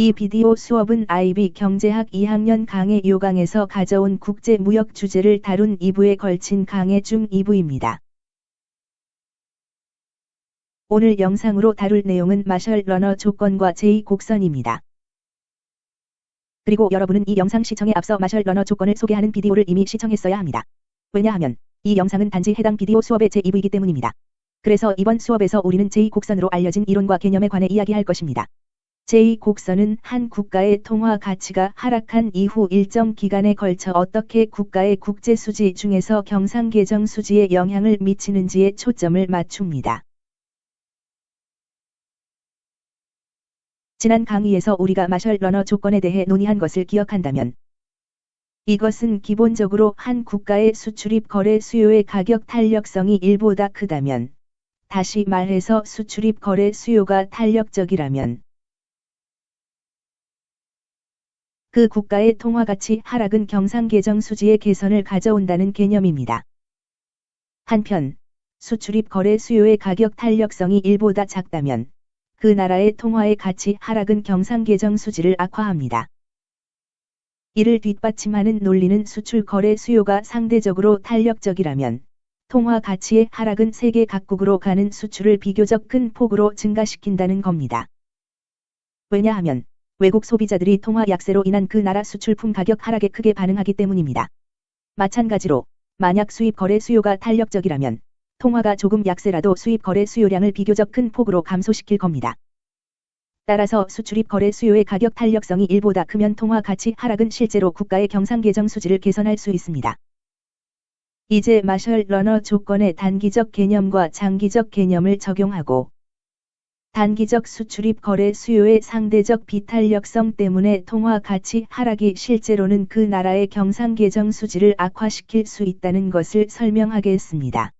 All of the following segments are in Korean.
이 비디오 수업은 IB 경제학 2학년 강의 요강에서 가져온 국제 무역 주제를 다룬 2부에 걸친 강의 중 2부입니다. 오늘 영상으로 다룰 내용은 마셜 러너 조건과 제2곡선입니다. 그리고 여러분은 이 영상 시청에 앞서 마셜 러너 조건을 소개하는 비디오를 이미 시청했어야 합니다. 왜냐하면 이 영상은 단지 해당 비디오 수업의 제2부이기 때문입니다. 그래서 이번 수업에서 우리는 제2곡선으로 알려진 이론과 개념에 관해 이야기할 것입니다. 제2곡선은 한 국가의 통화 가치가 하락한 이후 일정 기간에 걸쳐 어떻게 국가의 국제 수지 중에서 경상 계정 수지에 영향을 미치는지에 초점을 맞춥니다. 지난 강의에서 우리가 마셜 러너 조건에 대해 논의한 것을 기억한다면 이것은 기본적으로 한 국가의 수출입 거래 수요의 가격 탄력성이 1보다 크다면 다시 말해서 수출입 거래 수요가 탄력적이라면 그 국가의 통화 가치 하락은 경상 계정 수지의 개선을 가져온다는 개념입니다. 한편, 수출입 거래 수요의 가격 탄력성이 1보다 작다면 그 나라의 통화의 가치 하락은 경상 계정 수지를 악화합니다. 이를 뒷받침하는 논리는 수출 거래 수요가 상대적으로 탄력적이라면 통화 가치의 하락은 세계 각국으로 가는 수출을 비교적 큰 폭으로 증가시킨다는 겁니다. 왜냐하면 외국 소비자들이 통화 약세로 인한 그 나라 수출품 가격 하락에 크게 반응하기 때문입니다. 마찬가지로 만약 수입 거래 수요가 탄력적이라면 통화가 조금 약세라도 수입 거래 수요량을 비교적 큰 폭으로 감소시킬 겁니다. 따라서 수출입 거래 수요의 가격 탄력성이 1보다 크면 통화 가치 하락은 실제로 국가의 경상계정 수지를 개선할 수 있습니다. 이제 마셜 러너 조건의 단기적 개념과 장기적 개념을 적용하고 단기적 수출입 거래 수요의 상대적 비탄력성 때문에 통화 가치 하락이 실제로는 그 나라의 경상 계정 수지를 악화시킬 수 있다는 것을 설명하겠습니다.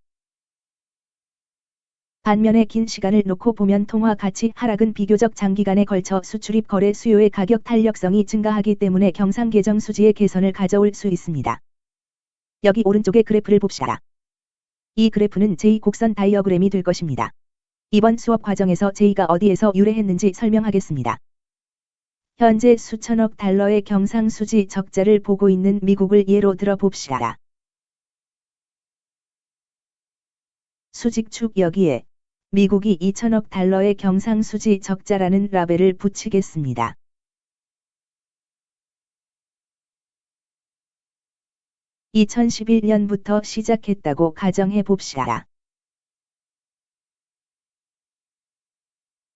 반면에 긴 시간을 놓고 보면 통화 가치 하락은 비교적 장기간에 걸쳐 수출입 거래 수요의 가격 탄력성이 증가하기 때문에 경상 계정 수지의 개선을 가져올 수 있습니다. 여기 오른쪽의 그래프를 봅시다. 이 그래프는 제2곡선 다이어그램이 될 것입니다. 이번 수업 과정에서 제이가 어디에서 유래했는지 설명하겠습니다. 현재 수천억 달러의 경상수지 적자를 보고 있는 미국을 예로 들어 봅시다. 수직축 여기에 미국이 2천억 달러의 경상수지 적자라는 라벨을 붙이겠습니다. (2011년부터) 시작했다고 가정해 봅시다.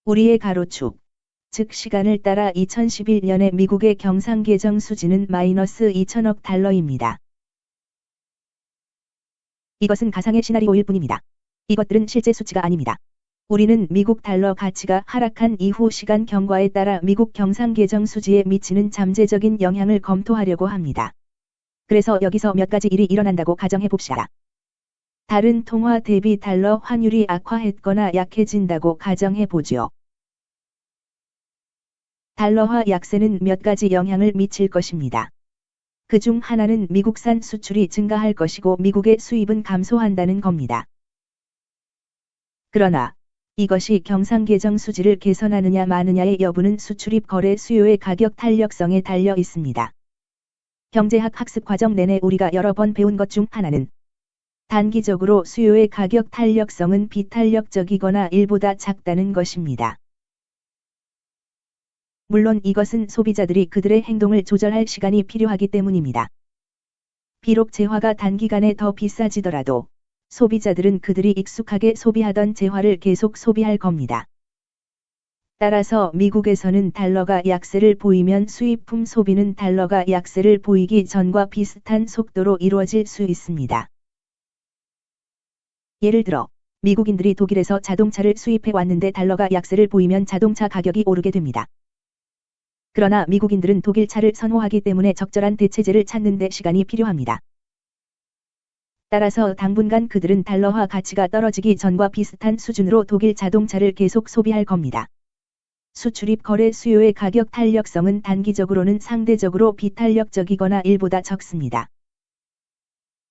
우리의 가로축, 즉 시간을 따라 2011년에 미국의 경상 계정 수지는 마이너스 2천억 달러입니다. 이것은 가상의 시나리오일 뿐입니다. 이것들은 실제 수치가 아닙니다. 우리는 미국 달러 가치가 하락한 이후 시간 경과에 따라 미국 경상 계정 수지에 미치는 잠재적인 영향을 검토하려고 합니다. 그래서 여기서 몇 가지 일이 일어난다고 가정해 봅시다. 다른 통화 대비 달러 환율이 악화했거나 약해진다고 가정해 보죠. 달러화 약세는 몇 가지 영향을 미칠 것입니다. 그 중 하나는 미국산 수출이 증가할 것이고 미국의 수입은 감소한다는 겁니다. 그러나 이것이 경상계정 수지를 개선하느냐 마느냐의 여부는 수출입 거래 수요의 가격 탄력성에 달려 있습니다. 경제학 학습 과정 내내 우리가 여러 번 배운 것 중 하나는 단기적으로 수요의 가격 탄력성은 비탄력적이거나 일보다 작다는 것입니다. 물론 이것은 소비자들이 그들의 행동을 조절할 시간이 필요하기 때문입니다. 비록 재화가 단기간에 더 비싸지더라도 소비자들은 그들이 익숙하게 소비하던 재화를 계속 소비할 겁니다. 따라서 미국에서는 달러가 약세를 보이면 수입품 소비는 달러가 약세를 보이기 전과 비슷한 속도로 이루어질 수 있습니다. 예를 들어, 미국인들이 독일에서 자동차를 수입해 왔는데 달러가 약세를 보이면 자동차 가격이 오르게 됩니다. 그러나 미국인들은 독일 차를 선호하기 때문에 적절한 대체제를 찾는 데 시간이 필요합니다. 따라서 당분간 그들은 달러화 가치가 떨어지기 전과 비슷한 수준으로 독일 자동차를 계속 소비할 겁니다. 수출입 거래 수요의 가격 탄력성은 단기적으로는 상대적으로 비탄력적이거나 일보다 적습니다.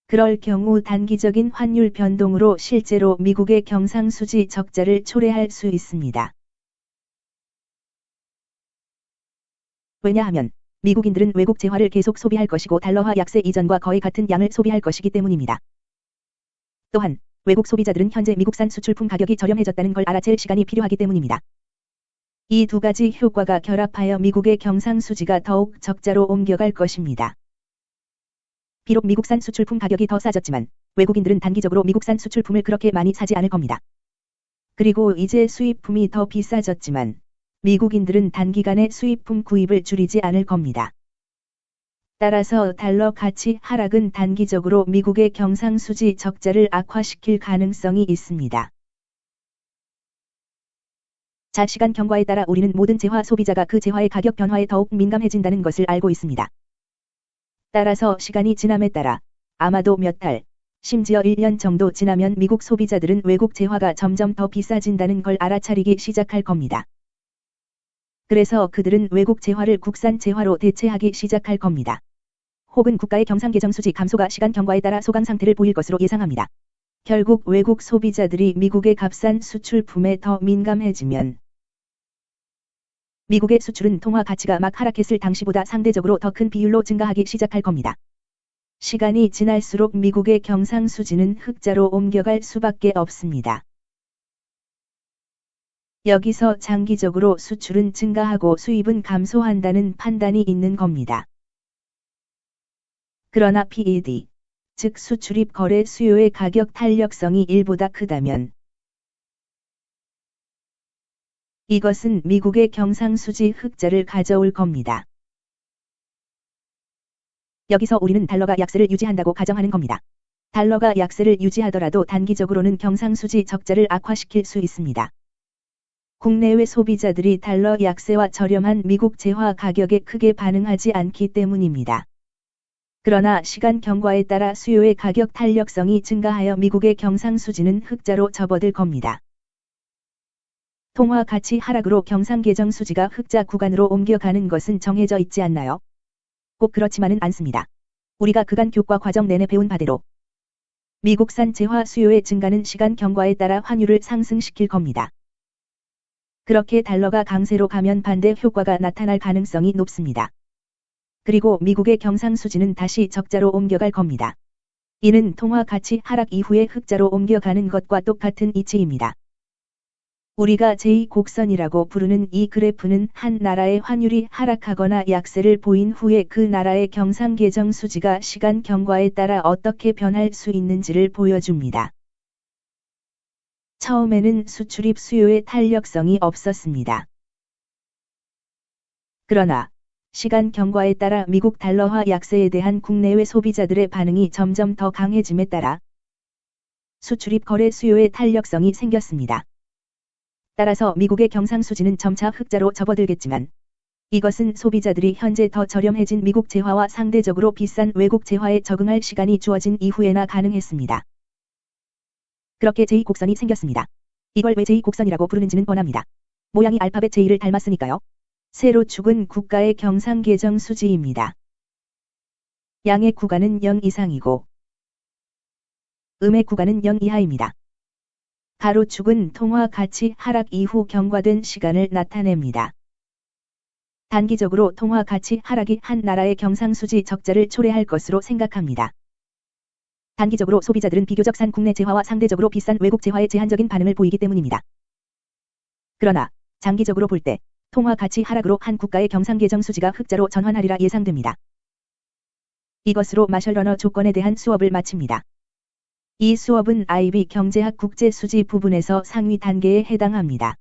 그럴 경우 단기적인 환율 변동으로 실제로 미국의 경상수지 적자를 초래할 수 있습니다. 왜냐하면 미국인들은 외국 재화를 계속 소비할 것이고 달러화 약세 이전과 거의 같은 양을 소비할 것이기 때문입니다. 또한 외국 소비자들은 현재 미국산 수출품 가격이 저렴해졌다는 걸 알아챌 시간이 필요하기 때문입니다. 이 두 가지 효과가 결합하여 미국의 경상수지가 더욱 적자로 옮겨갈 것입니다. 비록 미국산 수출품 가격이 더 싸졌지만 외국인들은 단기적으로 미국산 수출품을 그렇게 많이 사지 않을 겁니다. 그리고 이제 수입품이 더 비싸졌지만 미국인들은 단기간에 수입품 구입을 줄이지 않을 겁니다. 따라서 달러 가치 하락은 단기적으로 미국의 경상수지 적자를 악화시킬 가능성이 있습니다. 자 시간 경과에 따라 우리는 모든 재화 소비자가 그 재화의 가격 변화에 더욱 민감해진다는 것을 알고 있습니다. 따라서 시간이 지남에 따라 아마도 몇 달, 심지어 1년 정도 지나면 미국 소비자들은 외국 재화가 점점 더 비싸진다는 걸 알아차리기 시작할 겁니다. 그래서 그들은 외국 재화를 국산 재화로 대체하기 시작할 겁니다. 혹은 국가의 경상계정 수지 감소가 시간 경과에 따라 소강 상태를 보일 것으로 예상합니다. 결국 외국 소비자들이 미국의 값싼 수출품에 더 민감해지면 미국의 수출은 통화 가치가 막 하락했을 당시보다 상대적으로 더 큰 비율로 증가하기 시작할 겁니다. 시간이 지날수록 미국의 경상수지는 흑자로 옮겨갈 수밖에 없습니다. 여기서 장기적으로 수출은 증가하고 수입은 감소한다는 판단이 있는 겁니다. 그러나 PED, 즉 수출입 거래 수요의 가격 탄력성이 1보다 크다면 이것은 미국의 경상수지 흑자를 가져올 겁니다. 여기서 우리는 달러가 약세를 유지한다고 가정하는 겁니다. 달러가 약세를 유지하더라도 단기적으로는 경상수지 적자를 악화시킬 수 있습니다. 국내외 소비자들이 달러 약세와 저렴한 미국 재화 가격에 크게 반응하지 않기 때문입니다. 그러나 시간 경과에 따라 수요의 가격 탄력성이 증가하여 미국의 경상수지는 흑자로 접어들 겁니다. 통화 가치 하락으로 경상계정 수지가 흑자 구간으로 옮겨가는 것은 정해져 있지 않나요? 꼭 그렇지만은 않습니다. 우리가 그간 교과 과정 내내 배운 바대로 미국산 재화 수요의 증가는 시간 경과에 따라 환율을 상승시킬 겁니다. 그렇게 달러가 강세로 가면 반대 효과가 나타날 가능성이 높습니다. 그리고 미국의 경상수지는 다시 적자로 옮겨갈 겁니다. 이는 통화 가치 하락 이후에 흑자로 옮겨가는 것과 똑같은 이치입니다. 우리가 제2곡선이라고 부르는 이 그래프는 한 나라의 환율이 하락하거나 약세를 보인 후에 그 나라의 경상계정 수지가 시간 경과에 따라 어떻게 변할 수 있는지를 보여줍니다. 처음에는 수출입 수요의 탄력성이 없었습니다. 그러나 시간 경과에 따라 미국 달러화 약세에 대한 국내외 소비자들의 반응이 점점 더 강해짐에 따라 수출입 거래 수요의 탄력성이 생겼습니다. 따라서 미국의 경상수지는 점차 흑자로 접어들겠지만 이것은 소비자들이 현재 더 저렴해진 미국 재화와 상대적으로 비싼 외국 재화에 적응할 시간이 주어진 이후에나 가능했습니다. 그렇게 제2곡선이 생겼습니다. 이걸 왜 제2곡선이라고 부르는지는 뻔합니다. 모양이 알파벳 J를 닮았으니까요. 세로 축은 국가의 경상계정 수지입니다. 양의 구간은 0 이상이고 음의 구간은 0 이하입니다. 가로축은 통화 가치 하락 이후 경과된 시간을 나타냅니다. 단기적으로 통화 가치 하락이 한 나라의 경상수지 적자를 초래할 것으로 생각합니다. 단기적으로 소비자들은 비교적 싼 국내 재화와 상대적으로 비싼 외국 재화에 제한적인 반응을 보이기 때문입니다. 그러나 장기적으로 볼 때 통화 가치 하락으로 한 국가의 경상계정 수지가 흑자로 전환하리라 예상됩니다. 이것으로 마셜러너 조건에 대한 수업을 마칩니다. 이 수업은 IB 경제학 국제 수지 부분에서 상위 단계에 해당합니다.